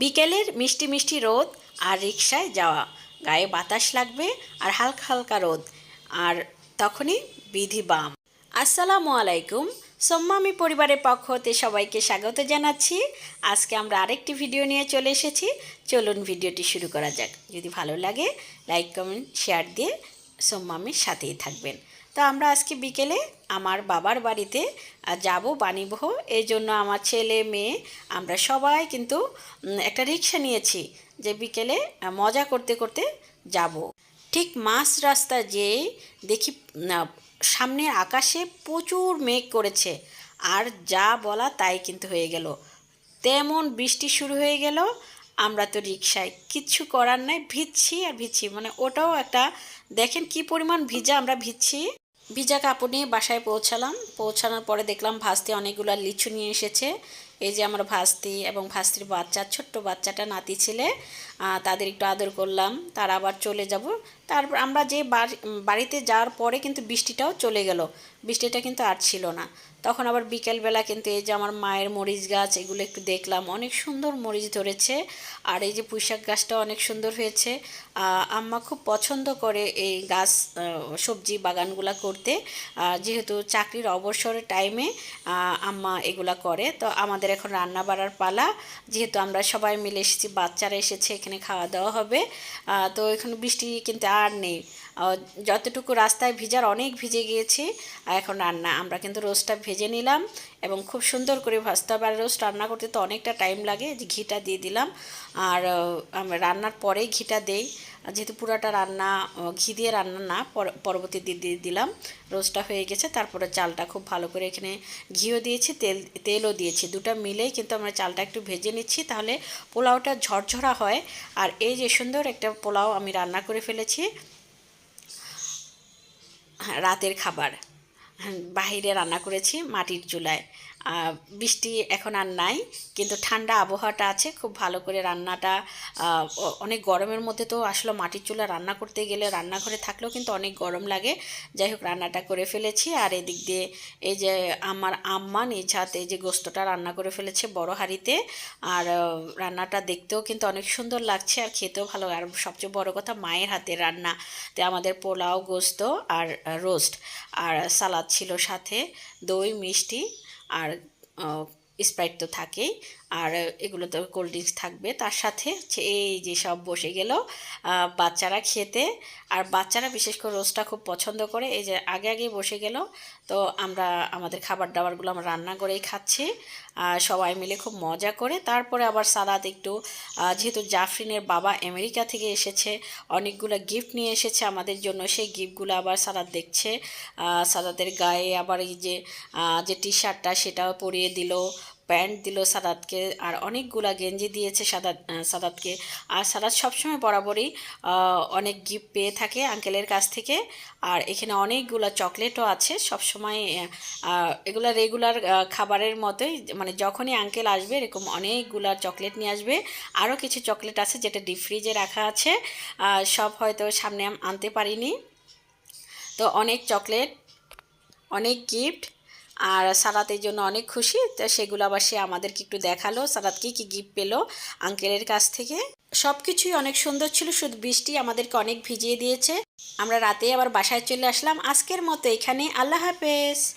বিকেলের মিষ্টি মিষ্টি রোদ আর রিক্সায় যাওয়া। গায়ে বাতাস লাগবে আর হালকা হালকা রোদ। আর তখনই বিধি বাম। আসসালামু আলাইকুম। সম্মামি পরিবারের পক্ষ হতে সবাইকে স্বাগত জানাচ্ছি। আজকে আমরা আরেকটি ভিডিও নিয়ে চলে এসেছি। চলুন ভিডিওটি শুরু করা যাক। যদি ভালো লাগে, লাইক, কমেন্ট, শেয়ার দিয়ে সোম্মামির সাথেই থাকবেন। তো আমরা আজকে বিকেলে আমার বাবার বাড়িতে যাব বাণীবহ। এই জন্য আমার ছেলে, মেয়ে, আমরা সবাই কিন্তু একটা রিক্সা নিয়েছি যে বিকেলে মজা করতে করতে যাব। ঠিক মাঝ রাস্তা যেয়ে দেখি সামনে আকাশে প্রচুর মেঘ করেছে। আর যা বলা তাই কিন্তু হয়ে গেল। তেমন বৃষ্টি শুরু হয়ে গেল আমরা তো রিক্সায় কিচ্ছু করার নাই, ভিজছি আর ভিজছি। মানে ওটাও একটা, দেখেন কি পরিমাণ ভিজা আমরা ভিজছি। ভিজা কাপড় নিয়ে বাসায় পৌঁছালাম। পৌঁছানোর পরে দেখলাম ভাস্তি অনেকগুলো লিচু নিয়ে এসেছে। এই যে আমার ভাস্তি এবং ভাস্তির বাচ্চা, ছোট্ট বাচ্চাটা নাতি ছেলে তাদের একটু আদর করলাম। তারা আবার চলে যাব। তারপর আমরা যে বাড়ি- বাড়িতে যাওয়ার পরে কিন্তু বৃষ্টিটাও চলে গেল। বৃষ্টিটা কিন্তু আর ছিল না। তখন আবার বিকেলবেলা কিন্তু এই যে আমার মায়ের মরিচ গাছ, এগুলো একটু দেখলাম। অনেক সুন্দর মরিচ ধরেছে। আর এই যে পুঁইশাক গাছটা অনেক সুন্দর হয়েছে। আম্মা খুব পছন্দ করে এই গাছ সবজি বাগানগুলা করতে। যেহেতু চাকরির অবসরের টাইমে আম্মা এগুলা করে। তো আমাদের এখন রান্না বাড়ার পালা। যেহেতু আমরা সবাই মিলে এসেছি, বাচ্চারা এসেছে, এখানে খাওয়া দাওয়া হবে। তো এখানে বৃষ্টি কিন্তু আর নেই। যতটুকু রাস্তায় ভিজার অনেক ভিজে গিয়েছে, আর এখন রান্না। আমরা কিন্তু রোস্টটা ভেজে নিলাম এবং খুব সুন্দর করে ভাজতে হবে। আর রোস্ট রান্না করতে তো অনেকটা টাইম লাগে ঘিটা দিয়ে দিলাম। আর রান্নার পরেই ঘিটা দেই। যেহেতু পুরাটা রান্না ঘি দিয়ে রান্না না পরবর্তী দিয়ে দিলাম রোস্টটা হয়ে গেছে তারপরে চালটা খুব ভালো করে এখানে ঘিও দিয়েছি তেল তেলও দিয়েছি দুটা মিলেই কিন্তু আমরা চালটা একটু ভেজে নিচ্ছি তাহলে পোলাওটা ঝরঝরা হয় আর এই যে সুন্দর একটা পোলাও আমি রান্না করে ফেলেছি হ্যাঁ, রাতের খাবার হ্যাঁ, বাহিরে রান্না করেছি মাটির চুলায় বৃষ্টি এখন আর নাই, কিন্তু ঠান্ডা আবহাওয়াটা আছে, খুব ভালো করে রান্নাটা অনেক গরমের মধ্যে তো আসলে মাটির চুলা রান্না করতে গেলে রান্নাঘরে থাকলেও কিন্তু অনেক গরম লাগে। যাই হোক, রান্নাটা করে ফেলেছি, আর এদিক দিয়ে এই যে আমার আম্মা নিজ হাতে যে গোস্তটা রান্না করে ফেলেছে বড় হাঁড়িতে, আর রান্নাটা দেখতেও কিন্তু অনেক সুন্দর লাগছে, আর খেতেও ভালো, আর সবচেয়ে বড় কথা মায়ের হাতের রান্না। তো আমাদের পোলাও, গোস্ত, আর রোস্ট, আর সালাদ ছিল সাথে দই, মিষ্টি আর স্প্রাইট তো থাকেই, আর এগুলো তো কোল্ড ড্রিঙ্কস থাকবে। তার সাথে এই যে সব বসে গেল বাচ্চারা খেতে। আর বাচ্চারা বিশেষ করে রোজটা খুব পছন্দ করে। এই যে আগে আগে বসে গেল, তো আমরা আমাদের খাবার দাবারগুলো আমরা রান্না করেই খাচ্ছি। আর সবাই মিলে খুব মজা করে। তারপরে আবার সালাদ একটু যেহেতু জাফরিনের বাবা আমেরিকা থেকে এসেছে, অনেকগুলো গিফট নিয়ে এসেছে আমাদের জন্য। সেই গিফটগুলো আবার সালাদ দেখছে। সালাদের গায়ে আবার এই যে যে টি শার্টটা সেটাও পরিয়ে দিল। প্যান্ট দিল সাদাতকে আর অনেকগুলা গেঞ্জি দিয়েছে সাদাত সাদাতকে। আর সাদাত সবসময় বরাবরই অনেক গিফট পেয়ে থাকে আঙ্কেলের কাছ থেকে। আর এখানে অনেকগুলো চকলেটও আছে সবসময় এগুলা রেগুলার খাবারের মতোই। মানে যখনই আঙ্কেল আসবে এরকম অনেকগুলা চকলেট নিয়ে আসবে। আরও কিছু চকলেট আছে যেটা ডিপ ফ্রিজে রাখা আছে। সব হয়তো সামনে আনতে পারিনি। তো অনেক চকলেট, অনেক গিফট। আর সারাত জন্য অনেক খুশি, তো সেগুলো আবার সে আমাদেরকে একটু দেখাল। সারাত কি কি গিফট পেল আঙ্কেলের কাছ থেকে। সব কিছুই অনেক সুন্দর ছিল, শুধু বৃষ্টি আমাদেরকে অনেক ভিজিয়ে দিয়েছে। আমরা রাতে আবার বাসায় চলে আসলাম। আজকের মতো এখানে আল্লাহ হাফেজ।